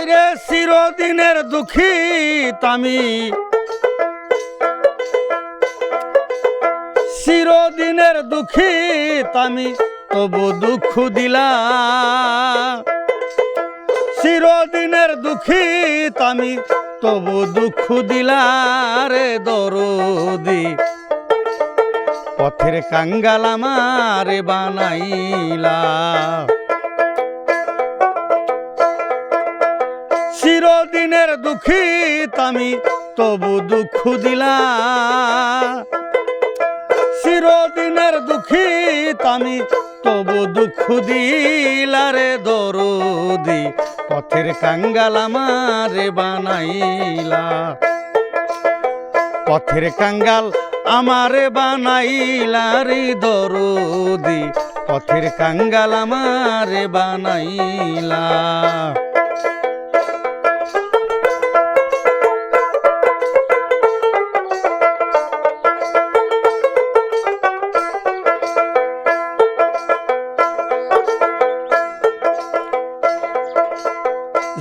আরে চিরদিনের দুঃখী আমি চিরদিনের দুঃখী তামি, তবু দুঃখ দিলা। চিরদিনের দুঃখী তামি, তবু দুঃখ দিলা রে দরদি। পথের কাঙ্গাল আমারে বানাইলা। চিরদিনের দুঃখী আমি তবু দুঃখ দিলা। চিরদিনের দুঃখী আমি তবু দুঃখ দিলারে দরদি। পথের কাঙ্গাল আমারে বানাইলা। পথের কাঙ্গাল আমারে বানাইলা রে দরদি। পথের কাঙ্গাল আমারে বানাইলা।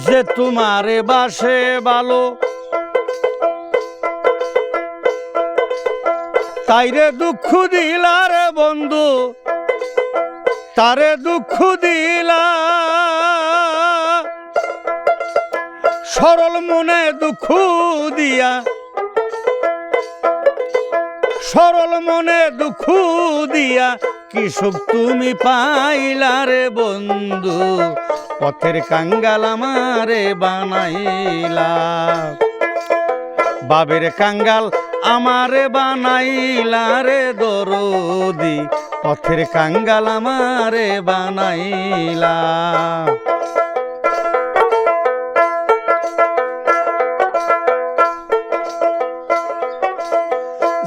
যে তোমারে বাসে ভালো তাইরে দুঃখ দিলা রে বন্ধু, তারে দুঃখ দিলা। সরল মনে দুঃখ দিয়া, সরল মনে দুঃখ দিয়া কি তুমি পাইলা রে বন্ধু। পথের কাঙ্গাল আমারে বানাইলা। বাবের কাঙ্গাল আমারে বানাইলা রে দরদি, পথের কাঙ্গাল আমারে বানাইলা।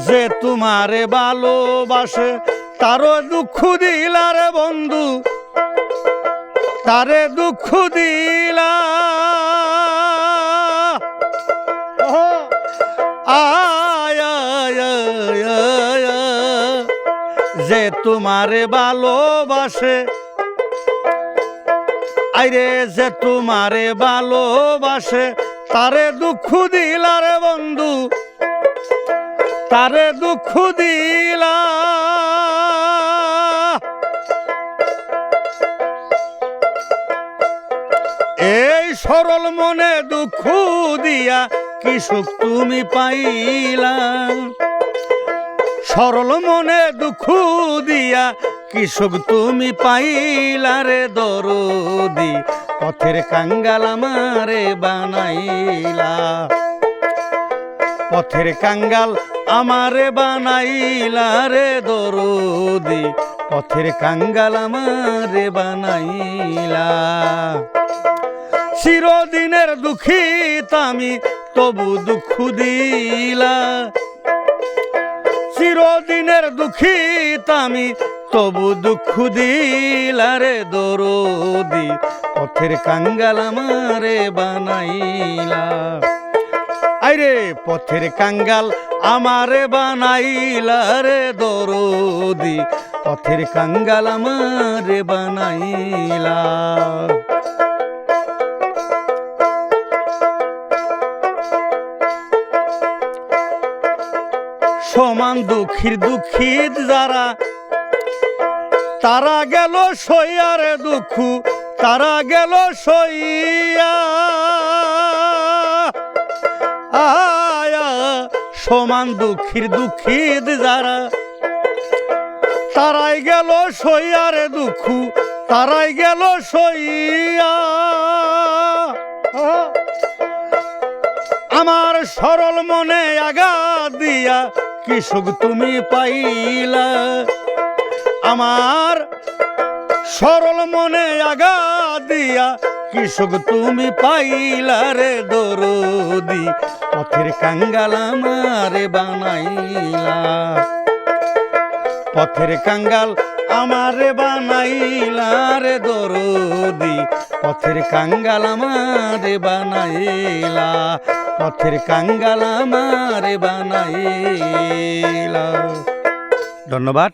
যে তোমারে ভালোবাসে, তারও দুঃখ দিলার বন্ধু। তারে দুঃখ দিলা। যে তোমারে ভালোবাসে, আইরে যে তোমারে ভালোবাসে, তারে দুঃখ দিলার বন্ধু। তারে দুঃখ দিলা। সরল মনে দুঃখ দিয়া কি সুখ তুমি পাইলা। সরল মনে দুঃখ দিয়া কি সুখ তুমি পাইলা রে দরদি, পথের কাঙ্গাল আমারে বানাইলা। পথের কাঙ্গাল আমারে বানাইলা রে দরদি, পথের কাঙ্গাল আমারে বানাইলা। চিরদিনের দুঃখী আমি তবু দুঃখ দিলা। চিরদিনের দুঃখী আমি তবু দুঃখ দিলা রে দরদি, পথের কাঙ্গাল আমারে বানাইলা। আইরে, পথের কাঙ্গাল আমারে বানাইলা রে দরদি, পথের কাঙ্গাল আমারে বানাইলা। সমান দুঃখীর দুঃখীর যারা। তারা গেল সইয়ারে দুঃখ, তারা গেল সইয়া। আয়া, সমান দুঃখীর দুঃখীর যারা। তারাই গেল সইয়ারে দুঃখ, তারাই গেল সইয়া। আমার সরল মনে আগা দিয়া কি সুখ তুমি পাইলা? আমার সরল মনে আগা দিয়া কি সুখ তুমি পাইলা রে দরদি? পথের কাঙ্গাল আমারে বানাইলা। পথের কাঙ্গাল আমারে বানাইলা রে দরদি। পথের কাঙ্গাল আমারে বানাইলা। পথের কাঙ্গাল আমারে বানাইলা। ধন্যবাদ।